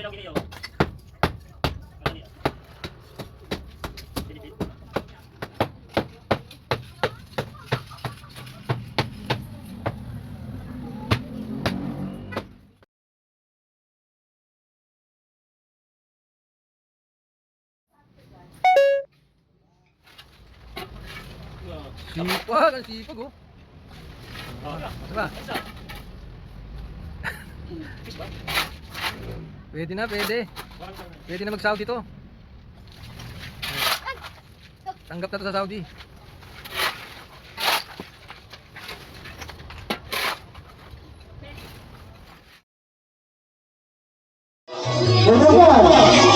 may lang ginayaw. Sipag, ang sipag oh. Oh, Diba? Kiss ba? Pwede na, pwede. Pwede na mag-Saudi to. Tanggap na to sa Saudi. Ano ba?